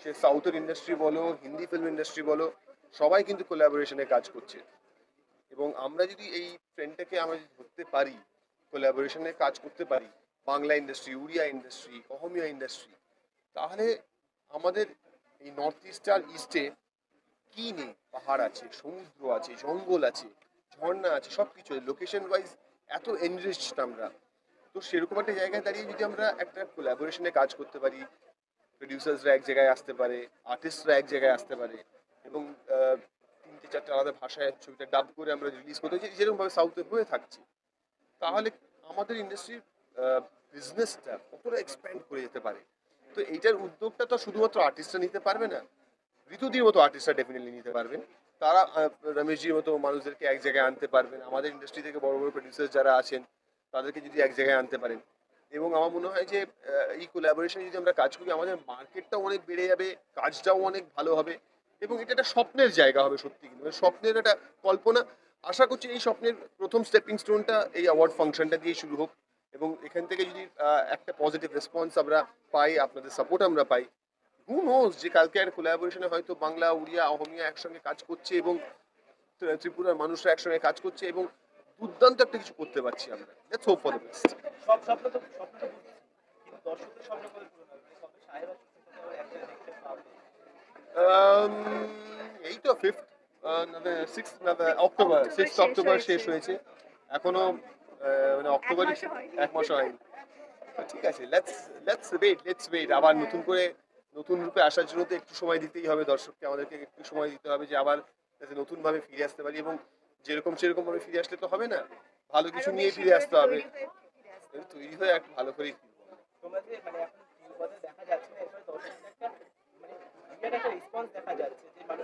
সে সাউথের ইন্ডাস্ট্রি বলো, Hindi film industry বলো, সবাই কিন্তু কোলাবোরেশনে কাজ করছে। এবং আমরা যদি এই ট্রেন্ডটাকে আমরা যদি ধরতে পারি কোলাবোরেশনে কাজ করতে পারি, Bangla industry Odia industry Asomiya industry তাহলে আমাদের এই নর্থ ইস্ট আর ইস্টে কি নেই? পাহাড় আছে, সমুদ্র আছে, জঙ্গল আছে, ঝর্ণা আছে সব কিছু লোকেশন ওয়াইজ এত এনরিচড আমরা। তো সেরকম একটা জায়গায় দাঁড়িয়ে যদি আমরা একটা কোলাবোরেশনে কাজ করতে পারি প্রডিউসার্সরা এক জায়গায় আসতে পারে আর্টিস্টরা এক জায়গায় আসতে পারে এবং তিনটে চারটে আলাদা ভাষায় ছবিটা ডাব করে আমরা রিলিজ করতে চাই, যেরকমভাবে সাউথে হয়ে থাকছে। তাহলে আমাদের ইন্ডাস্ট্রির বিজনেসটা কতটা এক্সপ্যান্ড করে যেতে পারে? তো এইটার উদ্যোগটা তো শুধুমাত্র আর্টিস্টরা নিতে পারবে না, ঋতুদির মতো আর্টিস্টরা ডেফিনেটলি নিতে পারবেন তারা রমেশজির মতো মানুষদেরকে এক জায়গায় আনতে পারবেন। আমাদের ইন্ডাস্ট্রি থেকে বড় বড় প্রডিউসার যারা আছেন, তাদেরকে যদি এক জায়গায় আনতে পারেন এবং আমার মনে হয় যে এই কোলাবোরেশনে যদি আমরা কাজ করি, আমাদের মার্কেটটাও অনেক বেড়ে যাবে, কাজটাও অনেক ভালো হবে এবং এটা একটা স্বপ্নের জায়গা হবে সত্যি কিন্তু মানে স্বপ্নের একটা কল্পনা। আশা করছি এই স্বপ্নের প্রথম স্টেপিং স্টোনটা এই অ্যাওয়ার্ড ফাংশনটা দিয়ে শুরু হোক এবং এখান থেকে যদি একটা পজিটিভ রেসপন্স আমরা পাই, আপনাদের সাপোর্ট আমরা পাই হু নোজ যে কালকে আর কোলাবোরেশনে হয়তো বাংলা, উড়িয়া অহমিয়া একসঙ্গে কাজ করছে এবং ত্রিপুরার মানুষরা একসঙ্গে কাজ করছে এবং দুর্দান্ত একটা কিছু করতে পারছি আমরা। Let's hope for the best সব স্বপ্ন তো স্বপ্ন তো দর্শকদের স্বপ্ন করে। মানে Um, এই তো ফিফথ সিক্স অক্টোবর সিক্স শেষ অক্টোবর হয়েছে। শেষ হয়েছে। এখনও মানে অক্টোবর এক মাসও হয়নি। ঠিক আছে let's let's wait let's wait আবার নতুন করে নতুন রূপে আসার জন্য তো একটু সময় দিতেই হবে দর্শককে। আমাদেরকে একটু সময় দিতে হবে যে আবার যাতে নতুন ভাবে ফিরে আসতে পারি এবং যেরকম সেরকম ভাবে ফিরে আসলে তো হবে না। ভালো কিছু নিয়ে ফিরে আসতে হবে। তৈরি হয়ে হয়ে একটু ভালো করেই মানে এখন মানে মানে।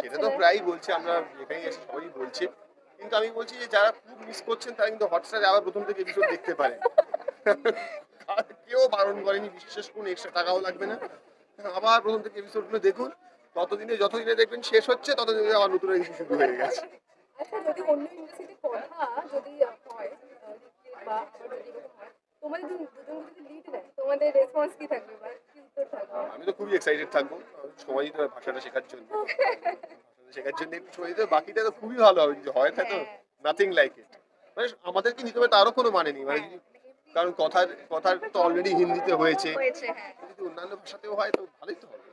সেটা তো না? প্রায়ই বলছে আমরা যেখানে এসে সবাই বলছে। কিন্তু আমি বলছি যে যারা খুব মিস করছেন তারা কিন্তু হটস্টারে আবার প্রথম থেকে এপিসোড দেখতে পারে কেউ বারণ করেনি বিশেষ কোনো এক্সট্রা টাকাও লাগবে না। আবার প্রথম থেকে এপিসোডগুলো দেখুন ততদিনে যতদিনে দেখবেন শেষ হচ্ছে ততদিনে আবার নতুন শুরু হয়ে গেছে। আচ্ছা যদি অন্য ইউনিভার্সিটির কথা যদি হয় বা আবার যদি এরকম হয় তোমাদের দুজন যদি লিড নেয় তোমাদের রেসপন্স কি থাকবে বা কি উত্তর থাকবে? আমি তো খুবই এক্সাইটেড থাকব সময় দিতে হবে ভাষাটা শেখার জন্য। ভাষাটা শেখার জন্য একটু সময় দিতে হবে বাকিটা তো খুবই ভালো হবে যদি হয় তো? হ্যাঁ। নাথিং লাইক ইট মানে আমাদেরকে নিতে হবে তারও কোনো মানে নেই। মানে যদি কারণ কথার কথার তো অলরেডি হিন্দিতে হয়েছে। হয়েছে হ্যাঁ। যদি অন্যান্য ভাষাতেও হয় তো ভালোই তো হবে।